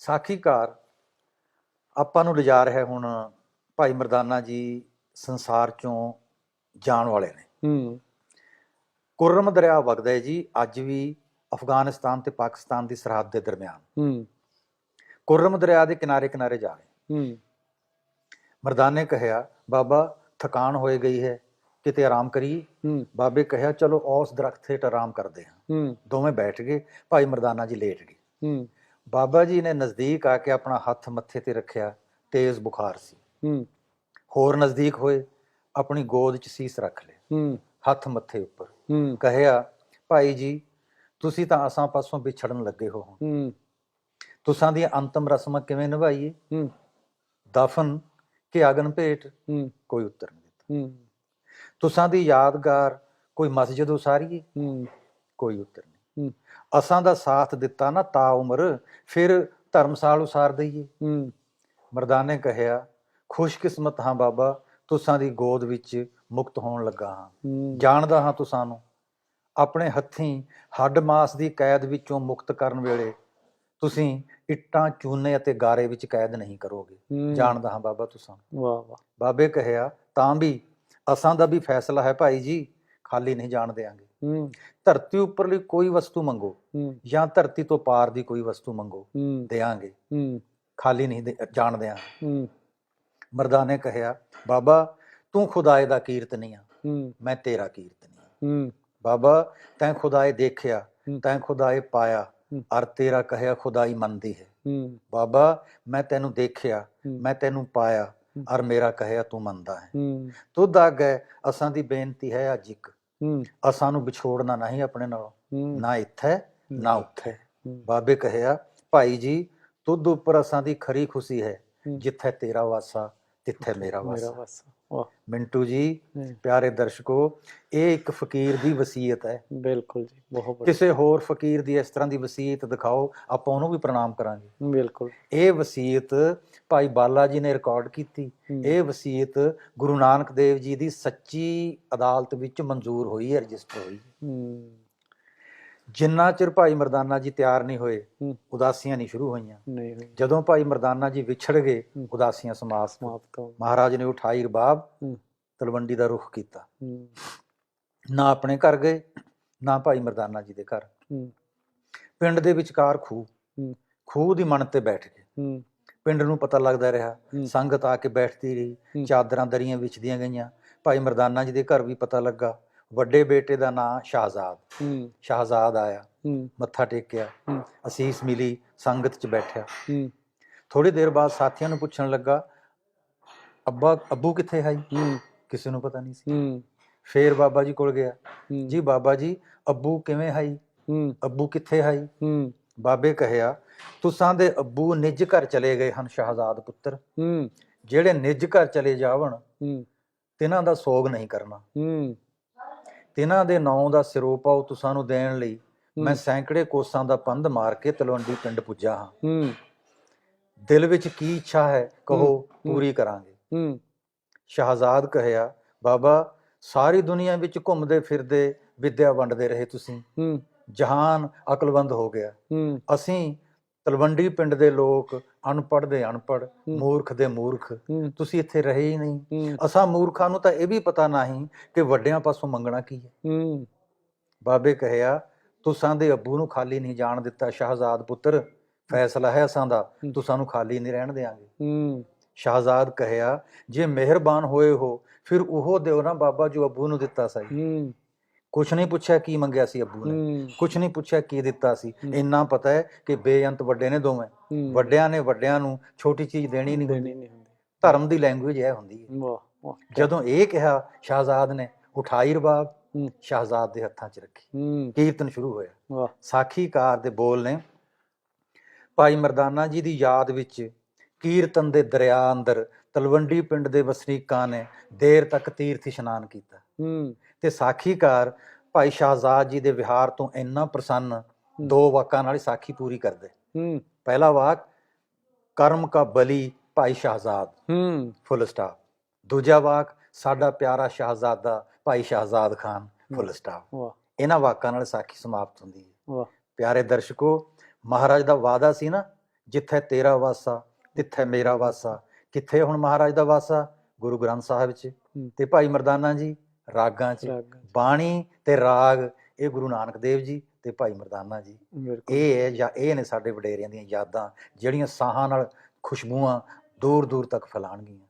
ਸਾਖੀਕਾਰ ਆਪਾਂ ਨੂੰ ਲਿਜਾ ਰਿਹਾ ਹੁਣ ਭਾਈ ਮਰਦਾਨਾ ਜੀ ਸੰਸਾਰ ਚੋਂ ਜਾਣ ਵਾਲੇ ਨੇ। ਹੂੰ। ਕੁਰਮ ਦਰਿਆ ਵਗਦਾ ਹੈ ਜੀ ਅੱਜ ਵੀ ਅਫਗਾਨਿਸਤਾਨ ਤੇ ਪਾਕਿਸਤਾਨ ਦੀ ਸਰਹੱਦ ਦੇ ਦਰਮਿਆਨ। ਹੂੰ। ਕੁਰਮ ਦਰਿਆ ਦੇ ਕਿਨਾਰੇ ਕਿਨਾਰੇ ਜਾ ਰਹੇ। ਹੂੰ। ਮਰਦਾਨੇ ਕਹਿਆ ਬਾਬਾ ਥਕਾਨ ਹੋਏ ਗਈ ਹੈ ਕਿਤੇ ਆਰਾਮ ਕਰੀਏ? ਹੂੰ। ਬਾਬੇ ਕਹਿਆ ਚਲੋ ਉਸ ਦਰਖਤ ਹੇਠ ਆਰਾਮ ਕਰਦੇ ਹਾਂ। ਹੂੰ। ਦੋਵੇਂ ਬੈਠ ਗਏ ਭਾਈ ਮਰਦਾਨਾ ਜੀ ਲੇਟ ਗਏ। ਹੂੰ। ਬਾਬਾ ਜੀ ਨੇ ਨਜ਼ਦੀਕ ਆ ਕੇ ਆਪਣਾ ਹੱਥ ਮੱਥੇ ਤੇ ਰੱਖਿਆ ਤੇਜ਼ ਬੁਖਾਰ ਸੀ। ਹੂੰ। ਹੋਰ ਨਜ਼ਦੀਕ ਹੋਏ ਆਪਣੀ ਗੋਦ 'ਚ ਸੀਸ ਰੱਖ ਲਿਆ। ਹੂੰ। ਹੱਥ ਮੱਥੇ ਉੱਪਰ। ਹੂੰ। ਕਹਿਆ ਭਾਈ ਜੀ ਤੁਸੀਂ ਤਾਂ ਅਸਾਂ ਪਾਸੋਂ ਵਿਛੜਨ ਲੱਗੇ ਹੋ ਹੂੰ। ਤੁਸਾਂ ਦੀਆਂ ਅੰਤਮ ਰਸਮਾਂ ਕਿਵੇਂ ਨਿਭਾਈਏ? ਹੂੰ। ਦਫਨ ਕਿ ਅਗਨ ਭੇਟ? ਹੂੰ। ਕੋਈ ਉੱਤਰ ਨਹੀਂ ਦਿੱਤਾ। ਹੂੰ। ਤੁਸਾਂ ਦੀ ਯਾਦਗਾਰ ਕੋਈ ਮਸਜਿਦ ਉਸਾਰੀਏ? ਹੂੰ। ਕੋਈ ਉੱਤਰ ਨਹੀਂ। ਅਸਾਂ ਦਾ ਸਾਥ ਦਿੱਤਾ ਨਾ ਤਾ ਉਮਰ ਫਿਰ ਧਰਮਸਾਲ ਉਸਾਰ ਦਈਏ। ਮਰਦਾਨੇ ਕਹਿਆ ਖੁਸ਼ਕਿਸਮਤ ਹਾਂ ਬਾਬਾ ਤੁਸਾਂ ਦੀ ਗੋਦ ਵਿੱਚ ਮੁਕਤ ਹੋਣ ਲੱਗਾ ਹਾਂ। ਜਾਣਦਾ ਹਾਂ ਤੁਸਾਂ ਨੂੰ ਆਪਣੇ ਹੱਥੀਂ ਹੱਡ ਮਾਸ ਦੀ ਕੈਦ ਵਿੱਚੋਂ ਮੁਕਤ ਕਰਨ ਵੇਲੇ ਤੁਸੀਂ ਇੱਟਾਂ ਚੂਨੇ ਅਤੇ ਗਾਰੇ ਵਿੱਚ ਕੈਦ ਨਹੀਂ ਕਰੋਗੇ। ਜਾਣਦਾ ਹਾਂ ਬਾਬਾ ਤੁਸਾਂ। ਵਾਹ ਵਾਹ। ਬਾਬੇ ਕਹਿਆ ਤਾਂ ਵੀ ਅਸਾਂ ਦਾ ਵੀ ਫੈਸਲਾ ਹੈ ਭਾਈ ਜੀ ਖਾਲੀ ਨਹੀਂ ਜਾਣ ਦੇਾਂਗੇ ਧਰਤੀ ਉੱਪਰਲੀ ਕੋਈ ਵਸਤੂ ਮੰਗੋ ਹੂੰ। ਜਾਂ ਧਰਤੀ ਤੋਂ ਪਾਰ ਦੀ ਕੋਈ ਵਸਤੂ ਮੰਗੋ ਹੂੰ। ਦੇਾਂਗੇ ਹੂੰ। ਖਾਲੀ ਨਹੀਂ ਦੇ- ਜਾਣ ਦਿਆਂਗੇ ਹੂੰ। ਮਰਦਾਨੇ ਕਹਿਆ ਬਾਬਾ ਤੂੰ ਖੁਦਾਏ ਦਾ ਕੀਰਤਨੀ ਆ। ਹੂੰ। ਮੈਂ ਤੇਰਾ ਕੀਰਤਨੀ ਆ। ਹੂੰ। ਬਾਬਾ ਤੈਂ ਖੁਦਾਏ ਦੇਖਿਆ ਹੂੰ। ਤੈਂ ਖੁਦਾਏ ਪਾਇਆ ਹੂੰ। ਅਰ ਤੇਰਾ ਕਹਿਆ ਖੁਦਾਈ ਮੰਨਦੀ ਹੈ। ਹੂੰ। ਬਾਬਾ ਮੈਂ ਤੈਨੂੰ ਦੇਖਿਆ ਹੂੰ। ਮੈਂ ਤੈਨੂੰ ਪਾਇਆ ਹੂੰ। ਅਰ ਮੇਰਾ ਕਹਿਆ ਤੂੰ ਮੰਨਦਾ ਹੈ। ਹੂੰ। ਤੁਧ ਅੱਗੇ ਅਸਾਂ ਦੀ ਬੇਨਤੀ ਹੈ ਅੱਜ ਇੱਕ। ਹੂੰ। ਅਸਾਂ ਨੂੰ ਵਿਛੋੜਨਾ ਨਹੀਂ ਆਪਣੇ ਨਾਲੋਂ। ਨਾ ਇੱਥੇ ਨਾ ਉੱਥੇ। ਬਾਬੇ ਕਹਿਆ ਭਾਈ ਜੀ ਤੁਧ ਉੱਪਰ ਅਸਾਂ ਦੀ ਖਰੀ ਖੁਸ਼ੀ ਹੈ। ਜਿੱਥੇ ਤੇਰਾ ਵਾਸਾ ਤਿੱਥੇ ਮੇਰਾ ਵਾਸਾ। ਮਿੰਟੂ ਜੀ ਪਿਆਰੇ ਦਰਸ਼ਕੋ ਇਹ ਇੱਕ ਫਕੀਰ ਦੀ ਵਸੀਅਤ ਹੈ। ਬਿਲਕੁਲ ਜੀ ਬਹੁਤ ਕਿਸੇ ਹੋਰ ਫਕੀਰ ਦੀ ਇਸ ਤਰ੍ਹਾਂ ਦੀ ਵਸੀਅਤ ਦਿਖਾਓ ਆਪਾਂ ਉਹਨੂੰ ਵੀ ਪ੍ਰਣਾਮ ਕਰਾਂਗੇ। ਬਿਲਕੁਲ। ਇਹ ਵਸੀਅਤ ਭਾਈ ਬਾਲਾ ਜੀ ਨੇ ਰਿਕਾਰਡ ਕੀਤੀ। ਇਹ ਵਸੀਅਤ ਗੁਰੂ ਨਾਨਕ ਦੇਵ ਜੀ ਦੀ ਸੱਚੀ ਅਦਾਲਤ ਵਿੱਚ ਮਨਜ਼ੂਰ ਹੋਈ ਹੈ ਰਜਿਸਟਰ ਹੋਈ ਹੈ। ਜਿੰਨਾ ਚਿਰ ਭਾਈ ਮਰਦਾਨਾ ਜੀ ਤਿਆਰ ਨਹੀਂ ਹੋਏ। ਉਦਾਸੀਆਂ ਨਹੀਂ ਸ਼ੁਰੂ ਹੋਈਆਂ। ਨਹੀਂ ਜਦੋਂ ਭਾਈ ਮਰਦਾਨਾ ਜੀ ਵਿਛੜ ਗਏ। ਉਦਾਸੀਆਂ ਸਮਾਪਤ ਸਮਾਪਤ ਮਹਾਰਾਜ ਨੇ ਉਠਾਈ ਰਬਾਬ। ਤਲਵੰਡੀ ਦਾ ਰੁਖ ਕੀਤਾ। ਨਾ ਆਪਣੇ ਘਰ ਗਏ ਨਾ ਭਾਈ ਮਰਦਾਨਾ ਜੀ ਦੇ ਘਰ। ਪਿੰਡ ਦੇ ਵਿਚਕਾਰ ਖੂਹ। ਖੂਹ ਦੀ ਮਣ ਤੇ ਬੈਠ ਗਏ। ਪਿੰਡ ਨੂੰ ਪਤਾ ਲੱਗਦਾ ਰਿਹਾ। ਸੰਗਤ ਆ ਕੇ ਬੈਠਦੀ ਰਹੀ। ਚਾਦਰਾਂ ਦਰੀਆਂ ਵਿਛਦੀਆਂ ਗਈਆਂ। ਭਾਈ ਮਰਦਾਨਾ ਜੀ ਦੇ ਘਰ ਵੀ ਪਤਾ ਲੱਗਾ। ਵੱਡੇ ਬੇਟੇ ਦਾ ਨਾਂ ਸ਼ਾਹਜ਼ਾਦ। ਹੂੰ। ਸ਼ਾਹਜ਼ਾਦ ਆਇਆ ਹੂੰ। ਮੱਥਾ ਟੇਕਿਆ ਹੂੰ। ਅਸੀਸ ਮਿਲੀ ਸੰਗਤ 'ਚ ਬੈਠਿਆ। ਹੂੰ। ਥੋੜੀ ਦੇਰ ਬਾਅਦ ਸਾਥੀਆਂ ਨੂੰ ਪੁੱਛਣ ਲੱਗਾ ਅੱਬਾ ਅੱਬੂ ਕਿੱਥੇ ਹੈ ਕਿਸੇ ਨੂੰ ਪਤਾ ਨਹੀਂ ਸੀ। ਹੂੰ। ਫੇਰ ਬਾਬਾ ਜੀ ਕੋਲ ਗਿਆ ਜੀ ਬਾਬਾ ਜੀ ਅੱਬੂ ਕਿਵੇਂ ਹੈ ਅੱਬੂ ਕਿੱਥੇ ਹੈ। ਬਾਬੇ ਕਹਿਆ ਤੁਸਾਂ ਦੇ ਅੱਬੂ ਨਿੱਜ ਘਰ ਚਲੇ ਗਏ ਹਨ ਸ਼ਾਹਜ਼ਾਦ ਪੁੱਤਰ। ਹੂੰ। ਜਿਹੜੇ ਨਿੱਜ ਘਰ ਚਲੇ ਜਾਵਣ ਹੂੰ। ਤਿਨਾਂ ਦਾ ਸੋਗ ਨਹੀਂ ਕਰਨਾ। ਹੂੰ। ਤਿਨਾਂ ਦੇ ਨਾਂ ਦਾ ਸਿਰੋਪਾਉ ਤੁਸਾਂ ਨੂੰ ਦੇਣ ਲਈ ਮੈਂ ਸੈਂਕੜੇ ਕੋਸਾਂ ਦਾ ਪੰਧ ਮਾਰ ਕੇ ਤਲਵੰਡੀ ਪਿੰਡ ਪੁੱਜਾ ਹਾਂ। ਹੂੰ। ਦਿਲ ਵਿੱਚ ਕੀ ਇੱਛਾ ਹੈ ਕਹੋ। ਪੂਰੀ ਕਰਾਂਗੇ। ਹੂੰ। ਸ਼ਾਹਜ਼ਾਦ ਕਹਿਆ ਬਾਬਾ ਸਾਰੀ ਦੁਨੀਆ ਵਿੱਚ ਘੁੰਮਦੇ ਫਿਰਦੇ ਵਿੱਦਿਆ ਵੰਡਦੇ ਰਹੇ ਤੁਸੀਂ। ਹੂੰ। ਜਹਾਨ ਅਕਲਬੰਦ ਹੋ ਗਿਆ। ਅਸੀਂ ਤਲਵੰਡੀ ਪਿੰਡ ਦੇ ਲੋਕ ਅਨਪੜ੍ਹ ਦੇ ਅਨਪੜ੍ਹ। ਮੂਰਖ ਦੇ ਮੂਰਖ ਤੁਸੀਂ ਇੱਥੇ ਰਹੇ ਹੀ ਨਹੀਂ। ਅਸਾਂ ਮੂਰਖਾਂ ਨੂੰ ਤਾਂ ਇਹ ਵੀ ਪਤਾ ਨਹੀਂ ਕਿ ਵੱਡਿਆਂ ਪਾਸੋਂ ਮੰਗਣਾ ਕੀ ਹੈ। ਬਾਬੇ ਕਹਿਆ ਤੁਸਾਂ ਦੇ ਅੱਬੂ ਨੂੰ ਖਾਲੀ ਨਹੀਂ ਜਾਣ ਦਿੱਤਾ ਸ਼ਾਹਜ਼ਾਦ ਪੁੱਤਰ। ਫੈਸਲਾ ਹੈ ਅਸਾਂ ਦਾ। ਤੁਸਾਂ ਨੂੰ ਖਾਲੀ ਨਹੀਂ ਰਹਿਣ ਦੇਾਂਗੇ ਸ਼ਾਹਜ਼ਾਦ ਕਹਿਆ ਜੇ ਮਿਹਰਬਾਨ ਹੋਏ ਹੋ ਫਿਰ ਉਹ ਦਿਓ ਨਾ ਬਾਬਾ ਜੋ ਅੱਬੂ ਨੂੰ ਦਿੱਤਾ ਸੀ ਹੂੰ। ਕੁਛ ਨਹੀਂ ਪੁੱਛਿਆ ਕੀ ਮੰਗਿਆ ਸੀ ਅੱਬੂ ਨੇ ਕੁਛ ਨਹੀਂ ਪੁੱਛਿਆ ਕੀ ਦਿੱਤਾ ਸੀ। ਇੰਨਾ ਪਤਾ ਹੈ ਕਿ ਬੇਅੰਤ ਵੱਡੇ ਨੇ ਦੋਵੇਂ। ਵੱਡਿਆਂ ਨੇ ਵੱਡਿਆਂ ਨੂੰ ਛੋਟੀ ਚੀਜ਼ ਦੇਣੀ ਨਹੀਂ ਹੁੰਦੀ। ਦੇਣੀ ਨਹੀਂ ਹੁੰਦੀ। ਧਰਮ ਦੀ ਲੈਂਗੁਏਜ ਇਹ ਹੁੰਦੀ ਹੈ। ਜਦੋਂ ਇਹ ਕਿਹਾ ਸ਼ਾਹਜ਼ਾਦ ਨੇ ਉਠਾਈ ਰਬਾਬ। ਸ਼ਾਹਜ਼ਾਦ ਦੇ ਹੱਥਾਂ 'ਚ ਰੱਖੀ। ਕੀਰਤਨ ਸ਼ੁਰੂ ਹੋਇਆ। ਸਾਖੀਕਾਰ ਦੇ ਬੋਲ ਨੇ ਭਾਈ ਮਰਦਾਨਾ ਜੀ ਦੀ ਯਾਦ ਵਿੱਚ ਕੀਰਤਨ ਦੇ ਦਰਿਆ ਅੰਦਰ ਤਲਵੰਡੀ ਪਿੰਡ ਦੇ ਵਸਨੀਕਾਂ ਨੇ ਦੇਰ ਤੱਕ ਤੀਰਥ ਇਸ਼ਨਾਨ ਕੀਤਾ। ਹੂੰ ਤੇ ਸਾਖੀਕਾਰ ਭਾਈ ਸ਼ਾਹਜ਼ਾਦ ਜੀ ਦੇ ਵਿਹਾਰ ਤੋਂ ਇੰਨਾ ਪ੍ਰਸੰਨ ਦੋ ਵਾਕਾਂ ਨਾਲ ਹੀ ਸਾਖੀ ਪੂਰੀ ਕਰਦੇ। ਹੂੰ। ਪਹਿਲਾ ਵਾਕ ਕਰਮ ਕਾ ਬਲੀ ਭਾਈ ਸ਼ਾਹਜ਼ਾਦ। ਹੂੰ। ਫੁੱਲ ਸਟਾਪ ਦੂਜਾ ਵਾਕ ਸਾਡਾ ਪਿਆਰਾ ਸ਼ਾਹਜ਼ਾਦਾ ਭਾਈ ਸ਼ਾਹਜ਼ਾਦ ਖਾਨ। ਫੁੱਲ ਸਟਾਪ ਵਾਹ। ਇਹਨਾਂ ਵਾਕਾਂ ਨਾਲ ਸਾਖੀ ਸਮਾਪਤ ਹੁੰਦੀ ਹੈ। ਵਾਹ। ਪਿਆਰੇ ਦਰਸ਼ਕੋ ਮਹਾਰਾਜ ਦਾ ਵਾਅਦਾ ਸੀ ਨਾ ਜਿੱਥੇ ਤੇਰਾ ਵਾਸਾ ਤਿੱਥੇ ਮੇਰਾ ਵਾਸਾ ਕਿੱਥੇ ਹੁਣ ਮਹਾਰਾਜ ਦਾ ਵਾਸਾ? ਗੁਰੂ ਗ੍ਰੰਥ ਸਾਹਿਬ 'ਚ। ਤੇ ਭਾਈ ਮਰਦਾਨਾ ਜੀ ਰਾਗਾਂ 'ਚ ਬਾਣੀ ਤੇ ਰਾਗ ਇਹ ਗੁਰੂ ਨਾਨਕ ਦੇਵ ਜੀ ਤੇ ਭਾਈ ਮਰਦਾਨਾ ਜੀ। ਇਹ ਹੈ ਜਾਂ ਇਹ ਨੇ ਸਾਡੇ ਵਡੇਰਿਆਂ ਦੀਆਂ ਯਾਦਾਂ ਜਿਹੜੀਆਂ ਸਾਹਾਂ ਨਾਲ ਖੁਸ਼ਬੂਆਂ ਦੂਰ ਦੂਰ ਤੱਕ ਫੈਲਾਣਗੀਆਂ